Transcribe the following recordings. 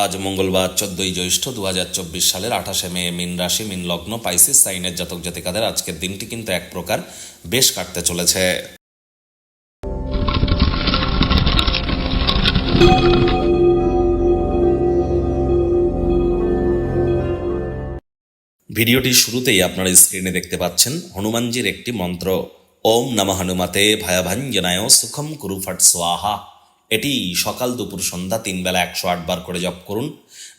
আজ মঙ্গলবার চোদ্দই জ্যৈষ্ঠ দু হাজার চব্বিশ সালের আঠাশে মে মিন রাশি, মিন লগ্ন, পাইসিস, সাইনের জাতক জাতিকাদের আজকের দিনটি কিন্তু এক প্রকার বেশ কাটতে চলেছে। ভিডিওটির শুরুতেই আপনারা স্ক্রিনে দেখতে পাচ্ছেন হনুমানজির একটি মন্ত্র। ওম নম হনুমতে ভয়াভাঞ্জনায় সুখম কুরু ফট সোয়াহা এটি সকাল দুপুর সন্ধ্যা তিন বেলা একশো বার করে জপ করুন,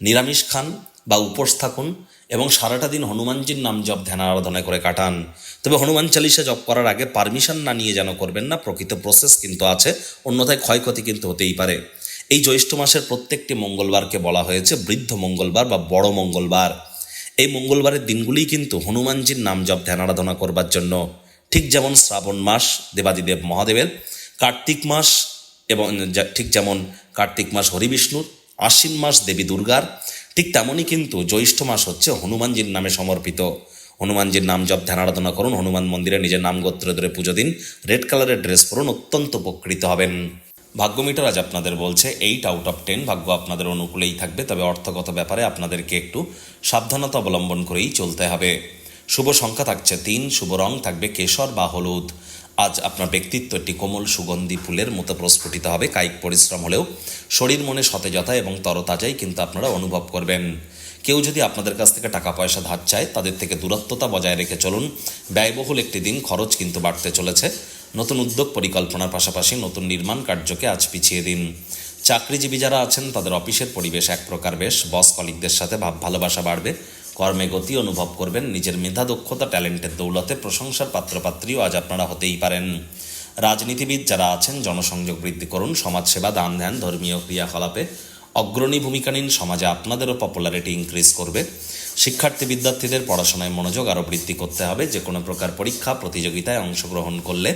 নিরামিষ খান বা উপোস থাকুন এবং সারাটা দিন হনুমানজির নাম জপ, ধ্যান, আরাধনা করে কাটান। তবে হনুমান চালিসা জপ করার আগে পারমিশন না নিয়ে যেন করবেন না, প্রকৃত প্রসেস কিন্তু আছে, অন্যথায় ক্ষয়ক্ষতি কিন্তু হতেই পারে। এই জ্যৈষ্ঠ মাসের প্রত্যেকটি মঙ্গলবারকে বলা হয়েছে বৃদ্ধ মঙ্গলবার বা বড় মঙ্গলবার। এই মঙ্গলবারের দিনগুলিই কিন্তু হনুমানজির নাম জপ, ধ্যান, আরাধনা করবার জন্য। ঠিক যেমন শ্রাবণ মাস, দেবাদিদেব মহাদেবের কার্তিক মাস এবং ঠিক যেমন কার্তিক মাস হরিবিষ্ণুর, আশ্বিন মাস দেবী দুর্গার, ঠিক তেমনই কিন্তু জ্যৈষ্ঠ মাস হচ্ছে হনুমানজির নামে সমর্পিত। হনুমানজির নাম জপ, ধ্যান, আরাধনা করুন, হনুমান মন্দিরে নিজের নাম গোত্র ধরে পুজো দিন, রেড কালারের ড্রেস পরুন, অত্যন্ত উপকৃত হবেন। ভাগ্য ভাগ্যমিটার আজ আপনাদের বলছে এইট আউট অফ টেন ভাগ্য আপনাদের অনুকূলেই থাকবে, তবে অর্থগত ব্যাপারে আপনাদেরকে একটু সাবধানতা অবলম্বন করেই চলতে হবে। শুভ সংখ্যা থাকছে তিন, শুভ রং থাকবে কেশর বা হলুদ। আজ আপনার ব্যক্তিত্ব একটি কোমল সুগন্ধি ফুলের মতো প্রস্ফুটিত হবে। কায়িক পরিশ্রম হলেও শরীর মনে সতেজতা এবং তরতাজাই কিন্তু আপনারা অনুভব করবেন। কেউ যদি আপনাদের কাছ থেকে টাকা পয়সা ধার চায়, তাদের থেকে দূরত্বতা বজায় রেখে চলুন। ব্যয়বহুল একটি দিন, খরচ কিন্তু বাড়তে চলেছে। নতুন উদ্যোগ পরিকল্পনার পাশাপাশি নতুন নির্মাণ কার্যকে আজ পিছিয়ে দিন। চাকরিজীবী যারা আছেন, তাদের অফিসের পরিবেশ এক প্রকার বেশ। বস কলিকদের সাথে ভাব ভালোবাসা বাড়বে। কর্মে গতি অনুভব করবেন। নিজের মেধা, দক্ষতা, ট্যালেন্টের দৌলতে প্রশংসার পাত্রপাত্রীও আজ আপনারা হতেই পারেন। রাজনীতিবিদ যারা আছেন, জনসংযোগ বৃদ্ধি করুন, সমাজসেবা, দান ধ্যান, ধর্মীয় ক্রিয়াকলাপে অগ্রণী ভূমিকা নিন, সমাজে আপনাদেরও পপুলারিটি ইনক্রিজ করবে। শিক্ষার্থী বিদ্যার্থীদের পড়াশোনায় মনোযোগ আরও বৃদ্ধি করতে হবে। যে কোনো প্রকার পরীক্ষা, প্রতিযোগিতায় অংশগ্রহণ করলে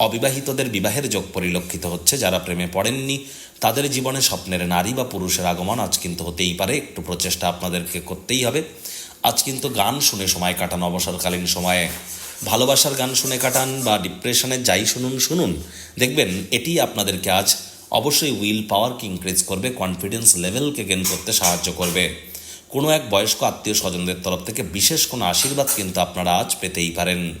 অবিবাহিতদের বিবাহের যোগ পরিলক্ষিত হচ্ছে যারা প্রেমে পড়েননি। তাদের জীবনে স্বপ্নের নারী বা পুরুষের আগমন আজ কিন্তু হতেই পারে। একটু প্রচেষ্টা আপনাদেরকে করতেই হবে। আজ কিন্তু গান শুনে সময় কাটান অবসরকালীন সময়ে। ভালোবাসার গান শুনে কাটান বা ডিপ্রেশনের যাই শুনুন শুনুন। দেখবেন এটি আপনাদেরকে আজ অবশ্যই উইল পাওয়ারকে ইনক্রিজ করবে, কনফিডেন্স লেভেলকে গেন করতে সাহায্য করবে। কোনো এক বয়স্ক আত্মীয় স্বজনদের তরফ থেকে বিশেষ কোনো আশীর্বাদ কিন্তু আপনারা আজ পেতেই পারেন।